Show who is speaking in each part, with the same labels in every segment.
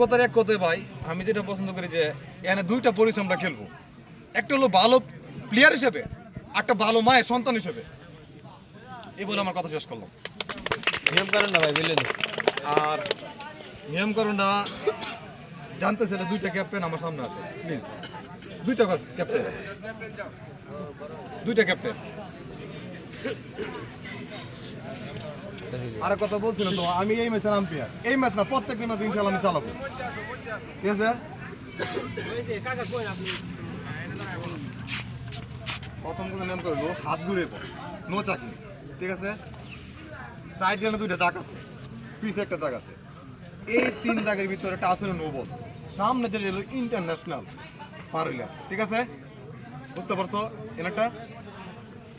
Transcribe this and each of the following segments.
Speaker 1: কথার এক কথায় ভাই আমি যেটা পছন্দ করি যে এখানে দুইটা পরিশ্রম আমরা খেলব। একটা হলো ভালো প্লেয়ার হিসেবে একটা ভালো মায়ের সন্তান হিসেবে। এই বলে আমার কথা শেষ করলাম।
Speaker 2: নিয়ম কারণ না ভাই বুঝলেন
Speaker 1: আর না জানতে চাইলে দুইটা ক্যাপ্টেন আমার সামনে আসে প্লিজ দুইটা ক্যাপ্টেন দুইটা ক্যাপ্টেন আর কথা বলছিলাম তো, আমি এই ম্যাচের আম্পায়ার এই ম্যাচ না প্রত্যেকটা ম্যাচ ইনশাল্লাহ আমি চালাবো। ঠিক আছে? প্রথম কোনো নিয়ম করল হাত ঘুরে পড় নো চাকি ঠিক আছে? সাইড গেলে দুইটা দাগ আছে, পিছে একটা দাগ আছে। এই তিন দাগের ভিতরে একটা আসলে নো বল সামনে হলো ইন্টারন্যাশনাল পারুলিয়া। ঠিক আছে? বুঝতে পারছ? একটা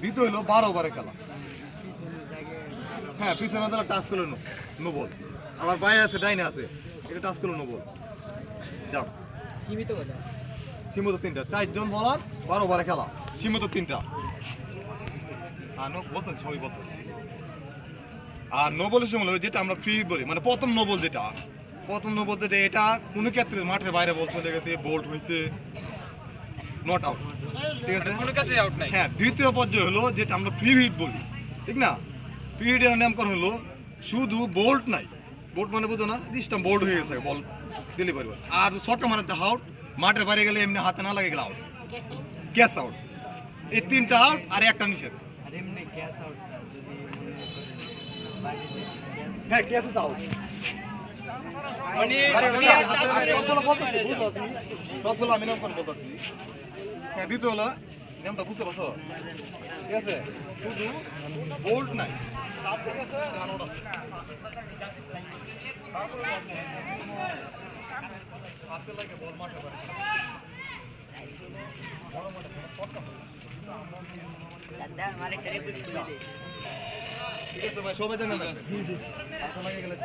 Speaker 1: দ্বিতীয় হলো বারো ওভারের খেলা। হ্যাঁ পিছনে তাহলে টাচ করল নো নো বল আমার ভাই আছে ডাইনে আছে। এটা টাচ করল নো বল যাও।
Speaker 3: সীমিত
Speaker 1: সীমিত তিনটা। চারজন বলার বারো ওভারে খেলা। সীমিত তিনটা। আর নো বলতেছি সবাই বলতেছি। আর নোবলের সময় হলো যেটা আমরা ফ্রি বলি মানে প্রথম নোবল যেটা। প্রথম নোবল যেটা এটা কোনো ক্ষেত্রে মাঠের বাইরে বল চলে গেছে বোল্ট হয়েছে। নট আউট ঠিক আছে?
Speaker 3: কোনো ক্ষেত্রে আউট নাই।
Speaker 1: হ্যাঁ দ্বিতীয় পর্যায়ে হলো যেটা আমরা ফ্রি হিট বলি। ঠিক না? হিটের নামকরণ হলো শুধু বোল্ট নাই। বোল্ট মানে বুঝো না ডিস্টাম বোল্ড হয়ে গেছে বল ডেলিভারি বল আর ছক্কা মানে আউট মাঠের বাইরে গেলে এমনি হাতে না লাগে গেলে আউট ক্যাশ আউট এই তিনটা আউট আর একটা নিষেধ।
Speaker 3: আর এমনি গ্যাস আউট যদি
Speaker 1: হ্যাঁ ক্যাশ আউট
Speaker 3: মানে
Speaker 1: সবগুলো আমি নামকরণ বলতেছি হ্যাঁ দ্বিতীয় হলো নিয়মটা বুঝতে পারছ? ঠিক আছে? শুধু বোল্ট নাই। সবাই জানেন হাতে লাগে গেলে